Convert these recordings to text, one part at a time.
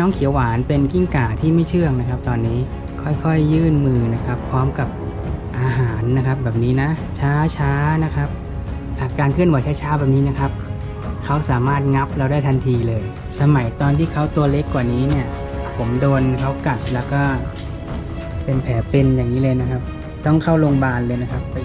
น้องเขียวหวานเป็นกิ้งก่าที่ไม่เชื่องนะครับ ตอนนี้ค่อยๆยื่นมือนะครับ พร้อมกับอาหารนะครับแบบนี้นะ ช้าๆนะครับอาการเคลื่อนไหวช้าๆแบบนี้นะครับเขาสามารถงับเราได้ทันทีเลย สมัยตอนที่เขาตัวเล็กกว่านี้เนี่ย ผมโดนเขากัดแล้วก็เป็นแผลเป็นอย่างนี้เลยนะครับ ต้องเข้าโรงพยาบาลเลยนะครับไป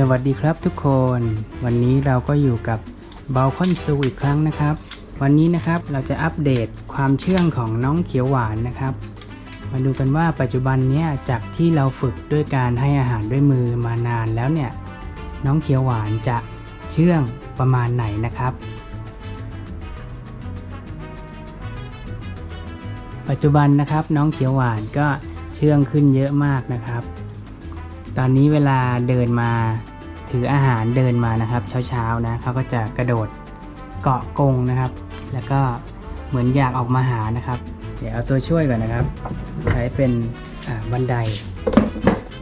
สวัสดีครับทุกคน วันนี้เราก็อยู่กับ b a l c o n Zoo อีกครั้งนะครับ วันนี้นะครับเราจะอัปเดตความเชื่องของน้องเขียวหวานนะครับ มาดูกันว่าปัจจุบันเนี้ยจากที่เราฝึกด้วยการให้อาหารด้วยมือมานานแล้วเนี่ย น้องเขียวหวานจะเชื่องประมาณไหนนะครับ ปัจจุบันนะครับน้องเขียวหวานก็เชื่องขึ้นเยอะมากนะครับ ตอนนี้เวลาเดินมาถืออาหารเดินมานะครับ เช้าๆนะเขาก็จะกระโดดเกาะกงนะครับ แล้วก็เหมือนอยากออกมาหานะครับ เดี๋ยวเอาตัวช่วยก่อนนะครับ ใช้เป็นบันได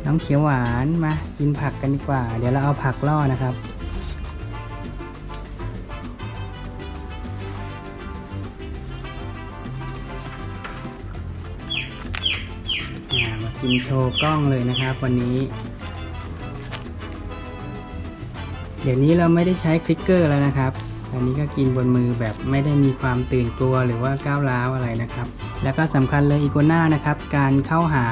น้องเขียวหวานมากินผักกันดีกว่า เดี๋ยวเราเอาผักล่อนะครับ มากินโชว์กล้องเลยนะครับวันนี้ เดี๋ยวนี้เราไม่ได้ใช้คลิกเกอร์แล้วนะครับอันนี้ก็กินบนมือแบบไม่ได้มีความตื่นกลัวหรือว่าก้าวร้าวอะไรนะครับ แล้วก็สำคัญเลยอีโกน่านะครับ การเข้าหา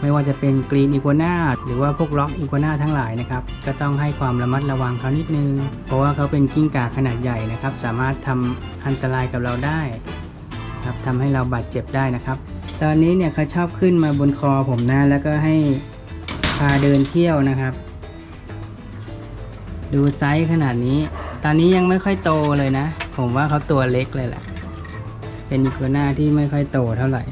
ไม่ว่าจะเป็นกรีนอีโกน่าหรือว่าพวกล็อกอีโกน่าทั้งหลายนะครับ ก็ต้องให้ความระมัดระวังเขานิดนึง เพราะว่าเขาเป็นกิ้งก่าขนาดใหญ่นะครับ สามารถทำอันตรายกับเราได้ครับทำให้เราบาดเจ็บได้นะครับ ตอนนี้เนี่ยเขาชอบขึ้นมาบนคอผมนะ แล้วก็ให้พาเดินเที่ยวนะครับ ดูไซส์ขนาดนี้ ตอนนี้ยังไม่ค่อยโตเลยนะ ผมว่าเขาตัวเล็กเลยแหละ เป็นอีโกน่าที่ไม่ค่อยโตเท่าไหร่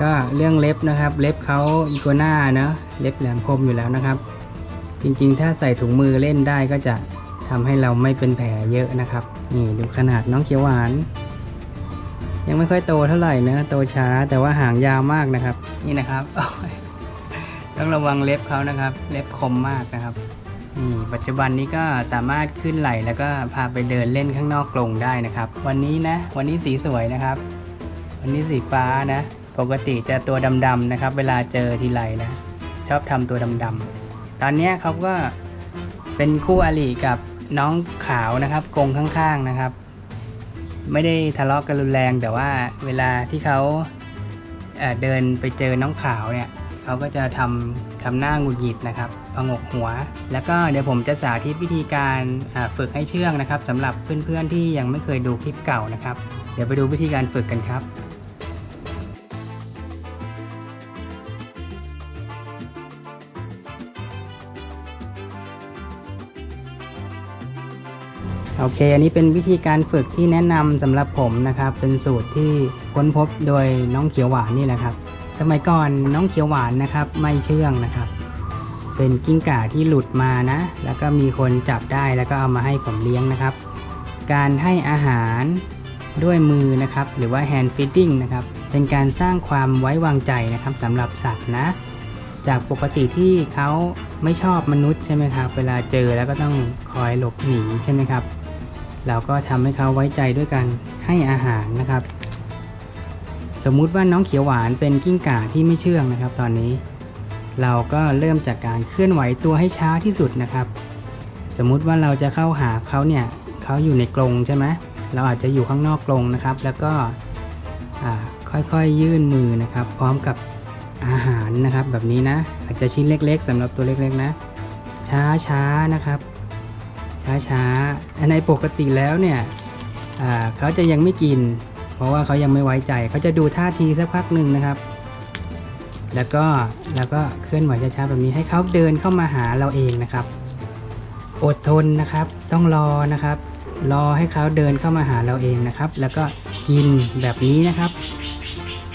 ก็เรื่องเล็บนะครับ เล็บเขาอีโกน่าเนอะเล็บแหลมคมอยู่แล้วนะครับ จริงๆ ถ้าใส่ถุงมือเล่นได้ก็จะทำให้เราไม่เป็นแผลเยอะนะครับ นี่ดูขนาดน้องเขียวหวาน ยังไม่ค่อยโตเท่าไหร่นะโตช้าแต่ว่าหางยาวมากนะครับ นี่นะครับต้องระวังเล็บเขานะครับ เล็บคมมากนะครับนี่ปัจจุบันนี้ก็สามารถขึ้นไหลแล้วก็พาไปเดินเล่นข้างนอกกรงได้นะครับ วันนี้นะ วันนี้สีสวยนะครับ วันนี้สีฟ้านะ ปกติจะตัวดำๆนะครับ เวลาเจอทีไรนะ ชอบทำตัวดำๆตอนนี้เขาก็เป็นคู่อริกับน้องขาวนะครับกรงข้างๆนะครับ ไม่ได้ทะเลาะกันรุนแรง แต่ว่าเวลาที่เขาเเดินไปเจอน้องขาวเนี่ยเขาก็จะทำทำหน้าหงุดหงิดนะครับพงกหัว แล้วก็เดี๋ยวผมจะสาธิตวิธีการฝึกให้เชื่องนะครับสำหรับเพื่อนๆที่ยังไม่เคยดูคลิปเก่านะครับ เดี๋ยวไปดูวิธีการฝึกกันครับ โอเค อันนี้เป็นวิธีการฝึกที่แนะนำสำหรับผมนะครับ เป็นสูตรที่ค้นพบโดยน้องเขียวหวานนี่แหละครับ สมัยก่อนน้องเขียวหวานนะครับ ไม่เชื่องนะครับ เป็นกิ้งก่าที่หลุดมานะ แล้วก็มีคนจับได้แล้วก็เอามาให้ผมเลี้ยงนะครับ การให้อาหารด้วยมือนะครับ หรือว่า hand feeding นะครับ เป็นการสร้างความไว้วางใจนะครับสำหรับสัตว์นะ จากปกติที่เขาไม่ชอบมนุษย์ใช่ไหมครับ เวลาเจอแล้วก็ต้องคอยหลบหนีใช่ไหมครับ เราก็ทำให้เขาไว้ใจด้วยการให้อาหารนะครับ สมมุติว่าน้องเขียวหวานเป็นกิ้งก่าที่ไม่เชื่องนะครับ ตอนนี้ เราก็เริ่มจากการเคลื่อนไหวตัวให้ช้าที่สุดนะครับ สมมุติว่าเราจะเข้าหาเขาเนี่ยเขาอยู่ในกรงใช่ไหมเราอาจจะอยู่ข้างนอกกรงนะครับ แล้วก็ค่อยๆยื่นมือนะครับ พร้อมกับอาหารนะครับ แบบนี้นะอาจจะชิ้นเล็ก ๆสำหรับตัวเล็กๆนะ ช้าๆนะครับ ช้าๆในปกติแล้วเนี่ยเขาจะยังไม่กิน เพราะว่าเขายังไม่ไว้ใจ เขาจะดูท่าทีสักพักหนึ่งนะครับ แล้วก็แล้วก็เคลื่อนไหวช้าๆแบบนี้ให้เขาเดินเข้ามาหาเราเองนะครับ อดทนนะครับ ต้องรอนะครับ รอให้เขาเดินเข้ามาหาเราเองนะครับ แล้วก็กินแบบนี้นะครับ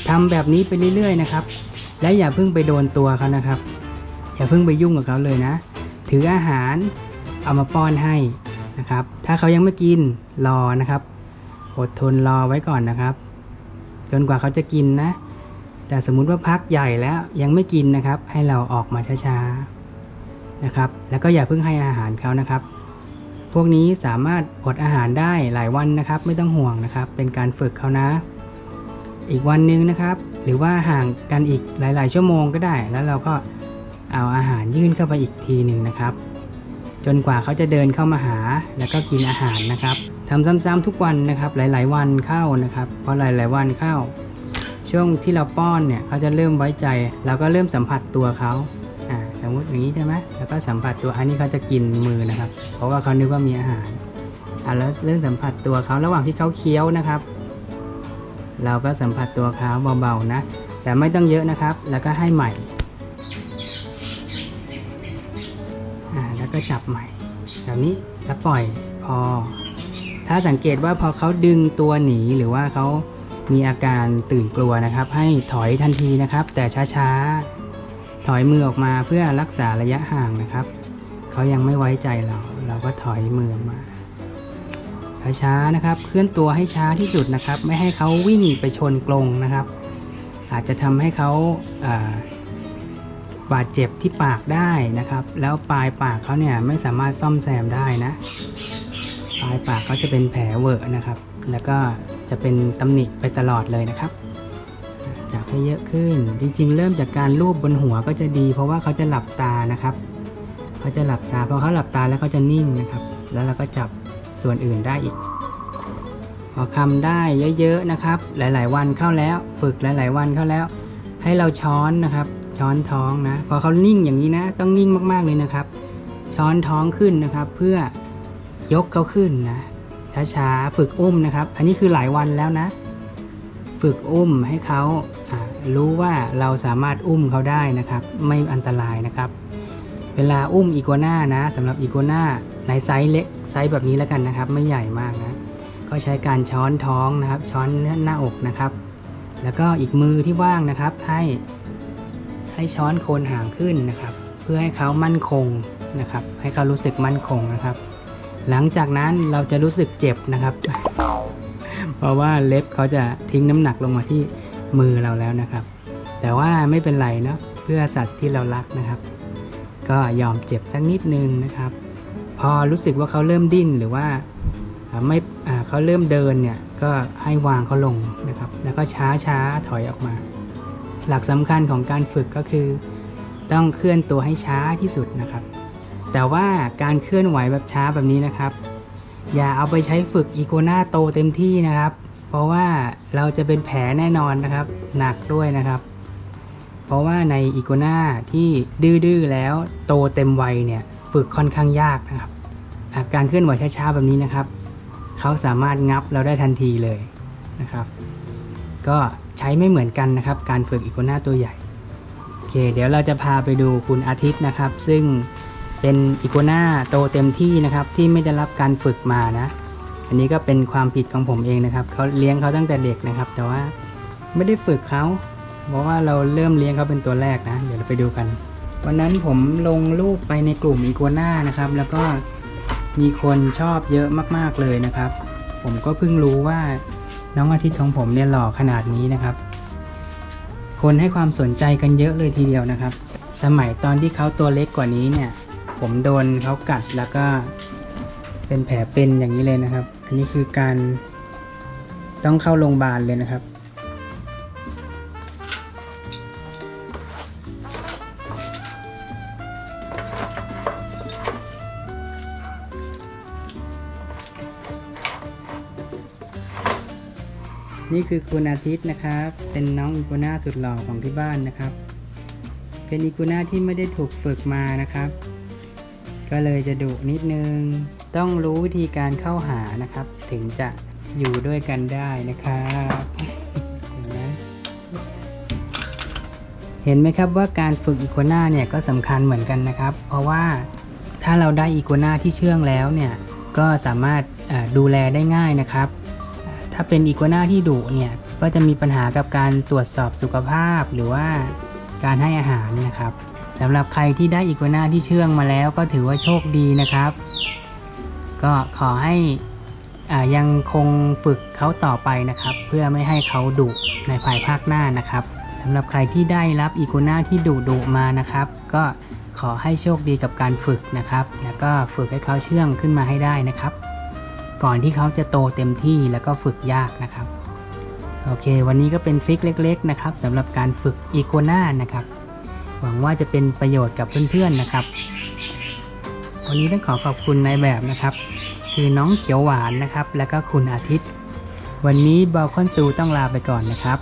ทำแบบนี้ไปเรื่อยๆนะครับ และอย่าเพิ่งไปโดนตัวเขานะครับ อย่าเพิ่งไปยุ่งกับเขาเลยนะ ถืออาหาร เอามาป้อนให้นะครับ ถ้าเขายังไม่กินรอนะครับ อดทนรอไว้ก่อนนะครับ จนกว่าเขาจะกินนะ แต่สมมุติว่าพักใหญ่แล้วยังไม่กินนะครับ ให้เราออกมาช้าๆนะครับ แล้วก็อย่าเพิ่งให้อาหารเขานะครับ พวกนี้สามารถอดอาหารได้หลายวันนะครับ ไม่ต้องห่วงนะครับ เป็นการฝึกเขานะ อีกวันนึงนะครับ หรือว่าห่างกันอีกหลาย ๆ ชั่วโมงก็ได้ แล้วเราก็เอาอาหารยื่นเข้าไปอีกทีหนึ่งนะครับ จนกว่าเขาจะเดินเข้ามาหาแล้วก็กินอาหารนะครับทำซ้ำๆทุกวันนะครับ หลาย ๆ วันเข้านะครับพอหลาย ๆ วันเข้า ช่วงที่เราป้อนเนี่ยเขาจะเริ่มไว้ใจ เราก็เริ่มสัมผัสตัวเขาอ่าสมมติอย่างนี้ใช่ไหมแล้วก็สัมผัสตัวอันนี้เขาจะกินมือนะครับ เพราะว่าเขานึกว่ามีอาหารอ่าแล้วเริ่มสัมผัสตัวเขาระหว่างที่เขาเคี้ยวนะครับ เราก็สัมผัสตัวเขาเบาๆนะ แต่ไม่ต้องเยอะนะครับ แล้วก็ให้ใหม่ แล้วก็จับใหม่แบบนี้แล้วปล่อยพอ ถ้าสังเกตว่าพอเขาดึงตัวหนีหรือว่าเขามีอาการตื่นกลัวนะครับ ให้ถอยทันทีนะครับ แต่ช้าๆ ถอยมือออกมาเพื่อรักษาระยะห่างนะครับเขายังไม่ไว้ใจเรา เราก็ถอยมือออกมาช้าๆนะครับ เคลื่อนตัวให้ช้าที่สุดนะครับ ไม่ให้เขาวิ่งไปชนกรงนะครับ อาจจะทำให้เขาา บาดเจ็บที่ปากได้นะครับ แล้วปลายปากเขาเนี่ยไม่สามารถซ่อมแซมได้นะ ปลายปากเขาจะเป็นแผลเวอะนะครับ แล้วก็จะเป็นตำหนิไปตลอดเลยนะครับจับให้เยอะขึ้น จริงๆ เริ่มจากการลูบบนหัวก็จะดี เพราะว่าเขาจะหลับตานะครับเขาจะหลับตาพอเขาหลับตาแล้วเขาจะนิ่งนะครับ แล้วเราก็จับส่วนอื่นได้อีกพอคำได้เยอะๆนะครับ หลายๆวันเข้าแล้ว ฝึกหลายๆวันเข้าแล้ว ให้เราช้อนนะครับ ช้อนท้องนะ พอเขานิ่งอย่างนี้นะ ต้องนิ่งมากๆเลยนะครับ ช้อนท้องขึ้นนะครับ เพื่อยกเขาขึ้นนะช้าๆฝึกอุ้มนะครับ อันนี้คือหลายวันแล้วนะ ฝึกอุ้มให้เขารู้ว่าเราสามารถอุ้มเขาได้นะครับ ไม่อันตรายนะครับ เวลาอุ้มอีกัวน่านะสำหรับอีกัวน่าในไซส์เล็กไซส์แบบนี้แล้วกันนะครับ ไม่ใหญ่มากนะ ก็ใช้การช้อนท้องนะครับ ช้อนหน้าอกนะครับ แล้วก็อีกมือที่ว่างนะครับ ให้ ให้ช้อนโคนหางขึ้นนะครับ เพื่อให้เขามั่นคงนะครับ ให้เขารู้สึกมั่นคงนะครับ หลังจากนั้นเราจะรู้สึกเจ็บนะครับ เพราะว่าเล็บเขาจะทิ้งน้ำหนักลงมาที่มือเราแล้วนะครับ แต่ว่าไม่เป็นไรเนาะเพื่อสัตว์ที่เรารักนะครับ ก็ยอมเจ็บสักนิดนึงนะครับ พอรู้สึกว่าเขาเริ่มดิ้นหรือว่าไม่เขาเริ่มเดินเนี่ยก็ให้วางเขาลงนะครับ แล้วก็ช้าช้าถอยออกมา หลักสำคัญของการฝึกก็คือ ต้องเคลื่อนตัวให้ช้าที่สุดนะครับ แต่ว่าการเคลื่อนไหวแบบช้าแบบนี้นะครับ อย่าเอาไปใช้ฝึกอีโกนาโตเต็มที่นะครับ เพราะว่าเราจะเป็นแผลแน่นอนนะครับ หนักด้วยนะครับ เพราะว่าในอีโกนาที่ดื้อๆแล้วโตเต็มวัยเนี่ยฝึกค่อนข้างยากนะครับการเคลื่อนไหวช้าๆแบบนี้นะครับ เขาสามารถงับเราได้ทันทีเลยนะครับ ก็ ใช้ไม่เหมือนกันนะครับ การฝึกอีโกนาตัวใหญ่โอเค เดี๋ยวเราจะพาไปดูคุณอาทิตย์นะครับ ซึ่งเป็นอีโกนาโตเต็มที่นะครับที่ไม่ได้รับการฝึกมานะ อันนี้ก็เป็นความผิดของผมเองนะครับเขาเลี้ยงเขาตั้งแต่เด็กนะครับ แต่ว่าไม่ได้ฝึกเขาเพราะว่าเราเริ่มเลี้ยงเขาเป็นตัวแรกนะ เดี๋ยวเราไปดูกัน วันนั้นผมลงรูปไปในกลุ่มอีโกนานะครับ แล้วก็มีคนชอบเยอะมากๆเลยนะครับ ผมก็เพิ่งรู้ว่า น้องอาทิตย์ของผมเนี่ยหล่อขนาดนี้นะครับ คนให้ความสนใจกันเยอะเลยทีเดียวนะครับ สมัยตอนที่เขาตัวเล็กกว่านี้เนี่ย ผมโดนเขากัดแล้วก็เป็นแผลเป็นอย่างนี้เลยนะครับ อันนี้คือการต้องเข้าโรงพยาบาลเลยนะครับ นี่คือคุณอาทิตย์นะครับ เป็นน้องอีกัวน่าสุดหล่อของที่บ้านนะครับ เป็นอีกัวน่าที่ไม่ได้ถูกฝึกมานะครับ ก็เลยจะดุนิดนึง ต้องรู้วิธีการเข้าหานะครับ ถึงจะอยู่ด้วยกันได้นะครับเห็นไหมครับว่าการฝึกอีกัวน่าเนี่ยก็สำคัญเหมือนกันนะครับ เพราะว่าถ้าเราได้อีกัวน่าที่เชื่องแล้วเนี่ยก็สามารถดูแลได้ง่ายนะครับ ถ้าเป็นอีกัวน่าที่ดุเนี่ยก็จะมีปัญหากับการตรวจสอบสุขภาพหรือว่าการให้อาหารนะครับสำหรับใครที่ได้อีกัวน่าที่เชื่องมาแล้วก็ถือว่าโชคดีนะครับ ก็ขอให้อายังคงฝึกเขาต่อไปนะครับ เพื่อไม่ให้เขาดุในภายภาคหน้านะครับสำหรับใครที่ได้รับอีกัวน่าที่ดุดุมานะครับ ก็ขอให้โชคดีกับการฝึกนะครับ แล้วก็ฝึกให้เขาเชื่องขึ้นมาให้ได้นะครับ ก่อนที่เขาจะโตเต็มที่แล้วก็ฝึกยากนะครับ โอเค วันนี้ก็เป็นทริคเล็ก ๆ นะครับสำหรับการฝึกอีกัวน่านะครับ หวังว่าจะเป็นประโยชน์กับเพื่อนๆนะครับ วันนี้ต้องขอขอบคุณนายแบบนะครับ คือน้องเขียวหวานนะครับ แล้วก็คุณอาทิตย์ วันนี้บอลคอนซูต้องลาไปก่อนนะครับ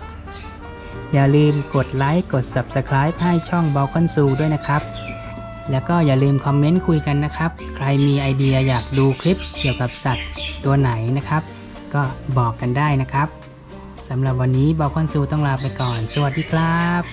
อย่าลืมกดไลค์กด Subscribe ให้ช่องบอลคอนซูด้วยนะครับ แล้วก็อย่าลืมคอมเมนต์คุยกันนะครับ ใครมีไอเดียอยากดูคลิปเกี่ยวกับสัตว์ตัวไหนนะครับ ก็บอกกันได้นะครับสำหรับวันนี้บอลคอนซูต้องลาไปก่อน สวัสดีครับ